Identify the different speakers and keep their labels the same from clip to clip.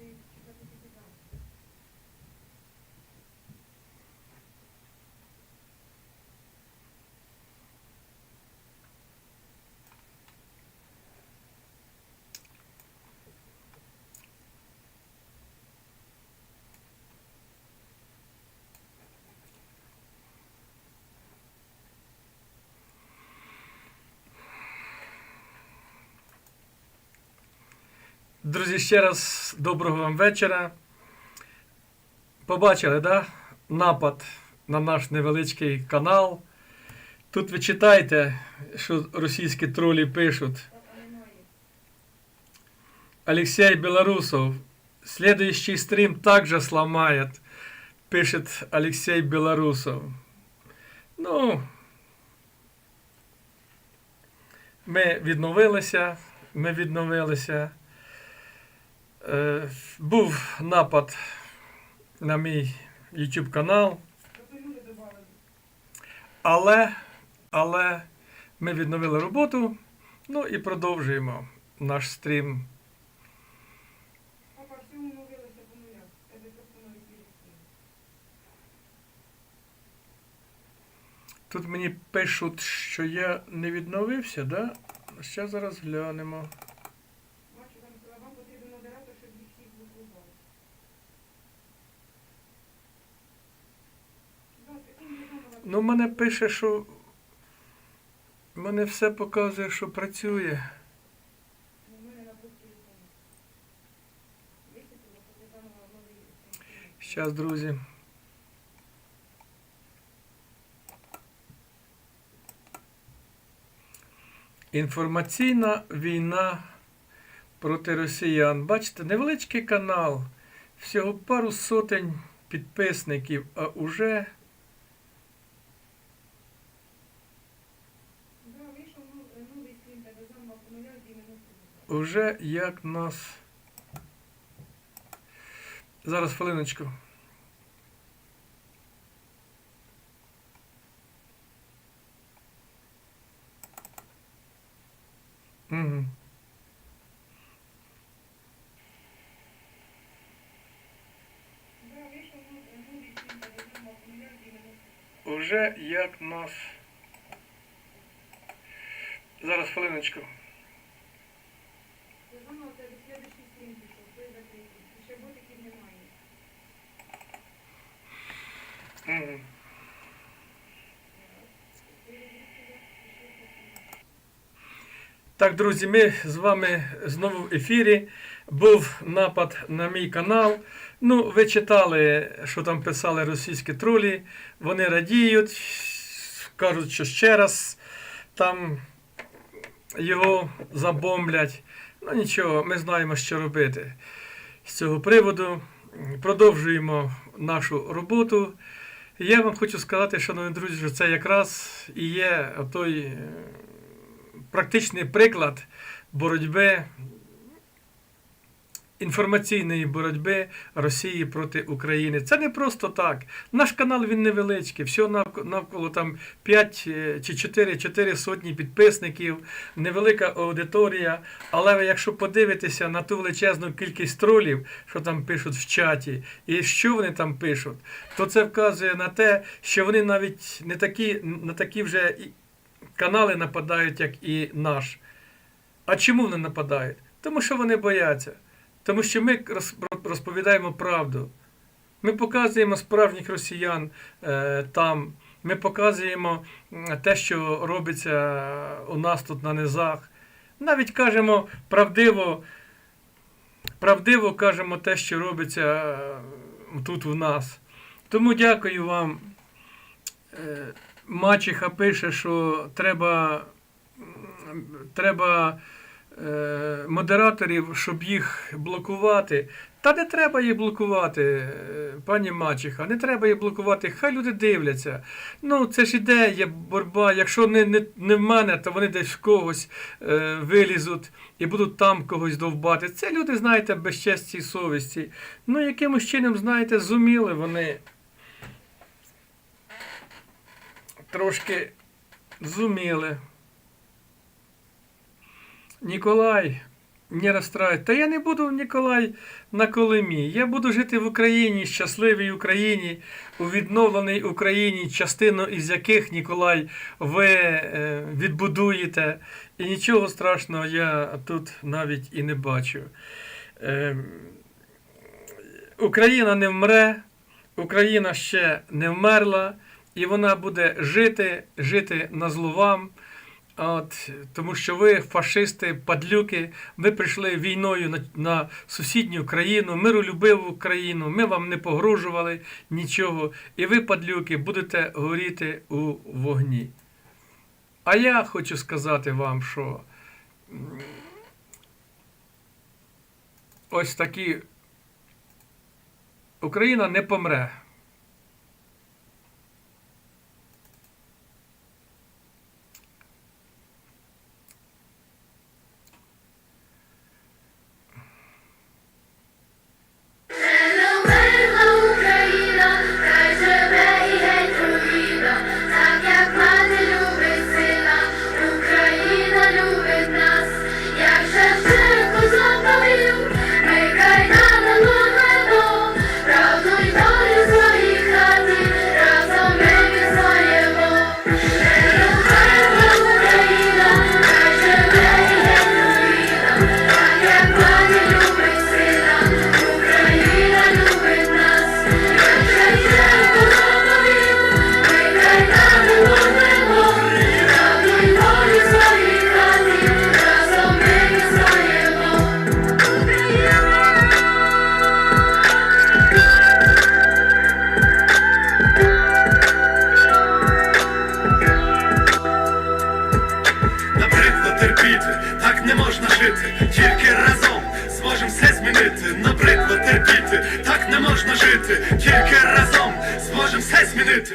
Speaker 1: Steve? Друзі, ще раз доброго вам вечора. Побачили, да? напад на наш невеличкий канал. Тут ви читаєте, що російські тролі пишуть. Алексей Белорусов. Следующий стрим также сломает, пишет Алексей Белорусов. Ну, ми відновилися, ми відновилися. Е, був напад на мій YouTube канал. Але, але ми відновили роботу, ну і продовжуємо наш стрім. Тут мені пишуть, що я не відновився, да? Ще зараз глянемо.
Speaker 2: Бачу, там сказала, вам потрібен модератор, щоб їх всіх блокували. Да, секунду, знову
Speaker 1: Ну, мене пише, що. Мене все показує, що працює. Зараз, друзі. Інформаційна війна проти росіян. Бачите, невеличкий канал, всього пару сотень підписників, а уже Уже як нас. Зараз хвилиночку. Угу.
Speaker 2: Да, вийшов нов- новий стрім, тебе заново по нулях 90
Speaker 1: Уже як нас. Зараз хвилиночку.
Speaker 2: Це заново тебе слідуючий стрім пішов, той закритий. І ще ботиків немає.
Speaker 1: Так, друзі, ми з вами знову в ефірі. Був напад на мій канал. Ну, ви читали, що там писали російські тролі. Вони радіють, кажуть, що ще раз там його забомблять. Ну нічого, ми знаємо, що робити з цього приводу. Продовжуємо нашу роботу. Я вам хочу сказати, шановні друзі, що це якраз і є той е, практичний приклад боротьби, інформаційної боротьби Росії проти України. Це не просто так. Наш канал він невеличкий, всього навк- навколо там 5 е, чи 4, 4 сотні підписників, невелика аудиторія. Але якщо подивитеся на ту величезну кількість тролів, що там пишуть в чаті, і що вони там пишуть, то це вказує на те, що вони навіть не такі, на такі вже канали нападають, як і наш. А чому вони нападають? Тому що вони бояться. Тому що ми роз- розповідаємо правду. Ми показуємо справжніх росіян е, там. Ми показуємо те, що робиться у нас тут на низах. Навіть кажемо правдиво, правдиво кажемо те, що робиться е, тут у нас. Тому дякую вам. Е, пише, що треба, треба модераторів, щоб їх блокувати. Та не треба їх блокувати, е, пані Мачеха, не треба їх блокувати. Хай люди дивляться. Ну, це ж ідея, боротьба. Якщо не, не, не в мене, то вони десь в когось е, вилізуть і будуть там когось довбати. Це люди, знаєте, без честі і совісті. Ну, якимось чином, знаєте, зуміли вони трошки зуміли. Ніколай, не розстраюй. Та я не буду, Ніколай, на Колимі. Я буду жити в Україні, щасливій Україні, у відновленій Україні, частину із яких, Ніколай, ви е, відбудуєте. І нічого страшного я тут навіть і не бачу. Е, Україна не вмре, Україна ще не вмерла, і вона буде жити, жити на зло вам. От, тому що ви, фашисти, падлюки, ви прийшли війною на, на сусідню країну, миролюбиву країну, ми вам не погрожували нічого, і ви, падлюки, будете горіти у вогні. А я хочу сказати вам, що ось такі Україна не помре.
Speaker 3: Тільки разом зможемо все змінити.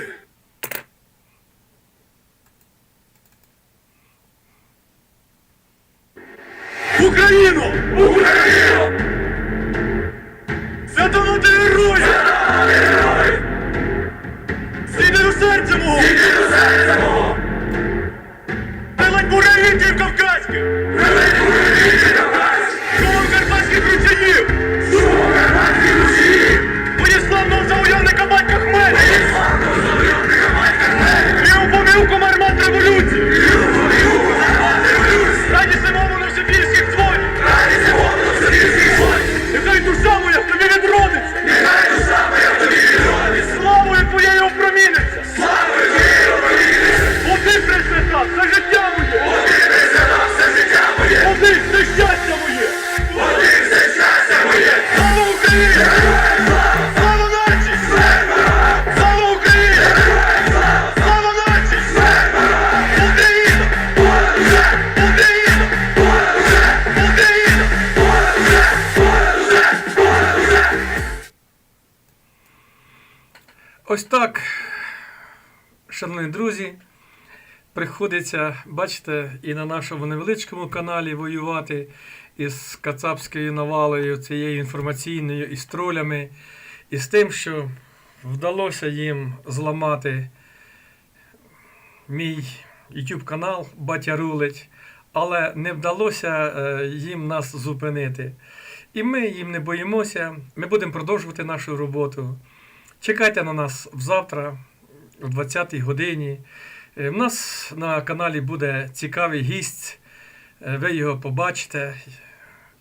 Speaker 1: Ось так, шановні друзі, приходиться, бачите, і на нашому невеличкому каналі воювати із кацапською навалою, цією інформаційною, і з тролями, і з тим, що вдалося їм зламати мій YouTube канал Батя Рулить, але не вдалося е, їм нас зупинити. І ми їм не боїмося. Ми будемо продовжувати нашу роботу. Чекайте на нас завтра, о 20-й годині. Е, В нас на каналі буде цікавий гість. Е, Ви його побачите.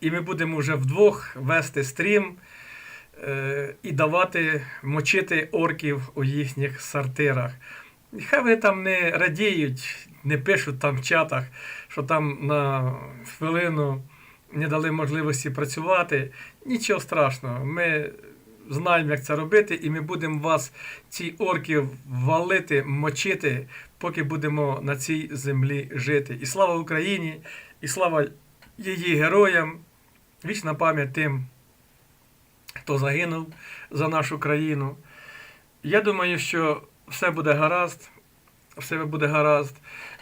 Speaker 1: І ми будемо вже вдвох вести стрім е, і давати мочити орків у їхніх сортирах. Хай вони там не радіють, не пишуть там в чатах, що там на хвилину не дали можливості працювати. Нічого страшного. Ми знаємо, як це робити, і ми будемо вас, ці орків, валити, мочити, поки будемо на цій землі жити. І слава Україні, і слава її героям. Вічна пам'ять тим, хто загинув за нашу країну. Я думаю, що все буде гаразд. Все буде гаразд.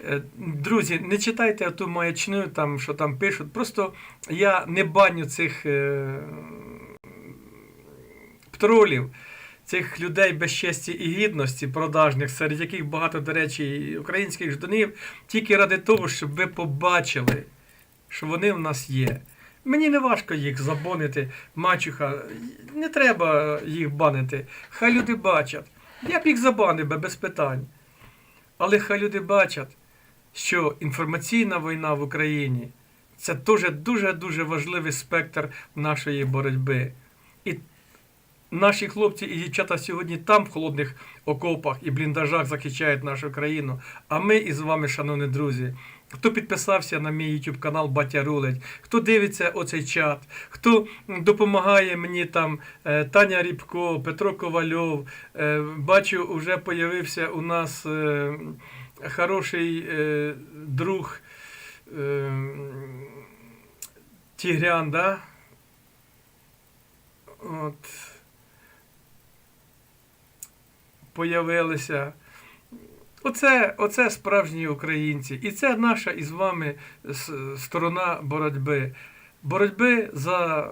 Speaker 1: Е, Друзі, не читайте ту маячню, там, що там пишуть. Просто я не баню цих тролів, цих людей без честі і гідності, продажних, серед яких багато, до речі, українських ждунів, тільки ради того, щоб ви побачили, що вони в нас є. Мені не важко їх забонити, мачуха. Не треба їх банити. Хай люди бачать. Я б їх забанив би без питань. Але хай люди бачать, що інформаційна війна в Україні це дуже дуже дуже важливий спектр нашої боротьби. І наші хлопці і дівчата сьогодні там в холодних окопах і бліндажах захищають нашу країну. А ми із вами, шановні друзі, Хто підписався на мій YouTube канал Батя Рулить, хто дивиться оцей чат, хто допомагає мені там е, Таня Рібко, Петро Ковальов. е, Бачу, вже появився у нас е, хороший друг Тігрян, да? От. Появилися. Оце, оце справжні українці. І це наша із вами сторона боротьби. Боротьби за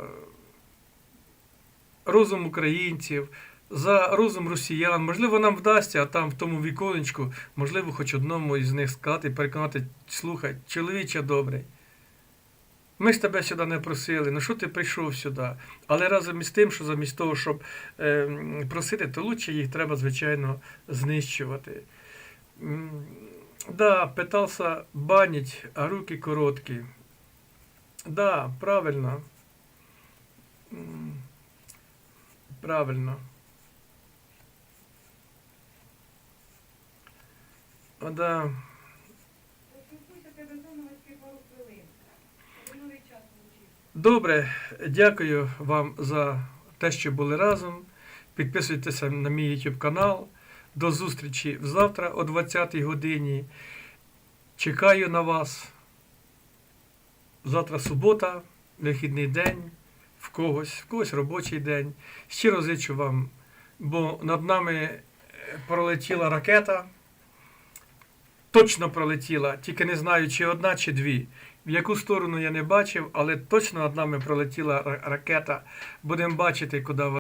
Speaker 1: розум українців, за розум росіян. Можливо, нам вдасться, а там в тому віконечку, можливо, хоч одному із них сказати, переконати, слухай, чоловіче добрий. Ми ж тебе сюди не просили, ну що ти прийшов сюди? Але разом із тим, що замість того, щоб е, просити, то лучше їх треба, звичайно, знищувати. Да, питався банить, а руки короткі. Да, правильно. Правильно. Да. Добре, дякую вам за те, що були разом. Підписуйтеся на мій YouTube канал. До зустрічі завтра о 20 годині. Чекаю на вас. Завтра субота, вихідний день, в когось, в когось робочий день. Щиро зичу вам, бо над нами е, пролетіла ракета. Точно пролетіла, тільки не знаю, чи одна, чи дві. В яку сторону я не бачив, але точно над нами пролетіла ракета. Будемо бачити, куди вона.